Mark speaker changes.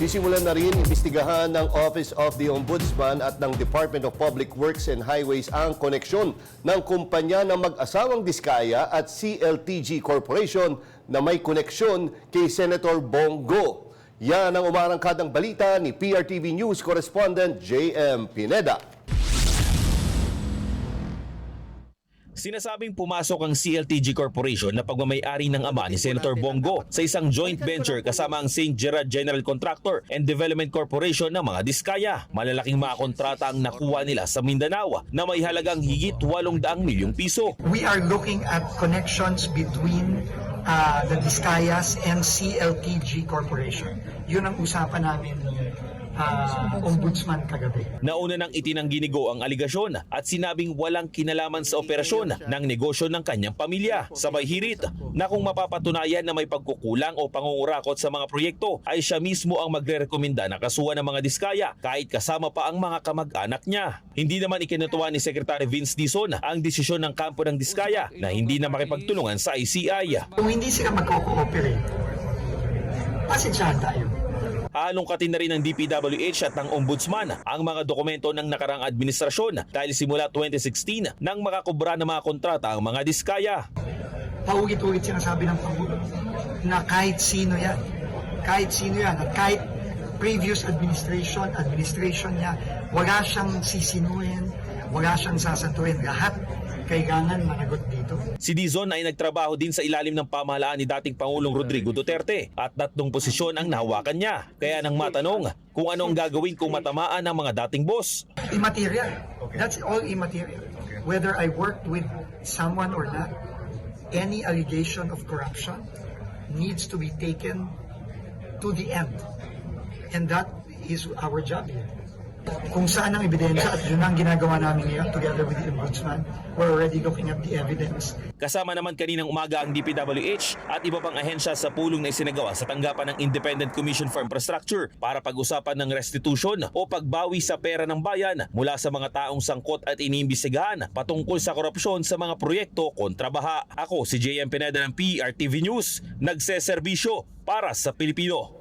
Speaker 1: Sisimulan na rin imbestigahan ng Office of the Ombudsman at ng Department of Public Works and Highways ang koneksyon ng kumpanya ng mag-asawang Diskaya at CLTG Corporation na may koneksyon kay Senator Bongo. Yan ang umarangkadang balita ni PRTV News correspondent JM Pineda.
Speaker 2: Sinasabing pumasok ang CLTG Corporation na pagmamayari ng ama ni Senator Bongo sa isang joint venture kasama ang St. Gerard General Contractor and Development Corporation ng mga Diskaya. Malalaking mga kontrata ang nakuha nila sa Mindanao na may halagang higit 800 milyong piso.
Speaker 3: we are looking at connections between uh, the Discayas and CLTG Corporation. Yun ang usapan namin uh, Ombudsman kagabi.
Speaker 2: Nauna nang itinanggi ni Go ang aligasyon at sinabing walang kinalaman sa operasyon ng negosyo ng kanyang pamilya. Sabay hirit na kung mapapatunayan na may pagkukulang o pangungurakot sa mga proyekto ay siya mismo ang magre-rekomenda na kasuhan ng mga diskaya kahit kasama pa ang mga kamag-anak niya. Hindi naman ikinutuwa ni Secretary Vince Dizon ang desisyon ng kampo ng diskaya na hindi na makipagtulungan sa ICI.
Speaker 3: Kung hindi sila magko-cooperate, pasensyahan tayo.
Speaker 2: Aanungkatin na rin ng DPWH at ng Ombudsman ang mga dokumento ng nakarang administrasyon dahil simula 2016 nang makakubra ng mga kontrata ang mga diskaya.
Speaker 3: Paulit-ulit sinasabi ng Pangulo na kahit sino yan, kahit sino yan, at kahit previous administration, administration niya, wala siyang sisinuhin, wala siyang sasantuin. Lahat kailangan managot dito.
Speaker 2: Si Dizon ay nagtrabaho din sa ilalim ng pamahalaan ni dating Pangulong Rodrigo Duterte at tatlong posisyon ang nahawakan niya. Kaya nang matanong kung ano ang gagawin kung matamaan ang mga dating boss.
Speaker 3: Immaterial. That's all immaterial. Whether I worked with someone or not, any allegation of corruption needs to be taken to the end. And that is our job here. Kung saan ang ebidensya at yun ang ginagawa namin ngayon together with the Ombudsman, we're already looking at the evidence.
Speaker 2: Kasama naman kaninang umaga ang DPWH at iba pang ahensya sa pulong na isinagawa sa tanggapan ng Independent Commission for Infrastructure para pag-usapan ng restitution o pagbawi sa pera ng bayan mula sa mga taong sangkot at iniimbestigahan patungkol sa korupsyon sa mga proyekto kontra baha. Ako si JM Pineda ng PRTV News, nagseserbisyo para sa Pilipino.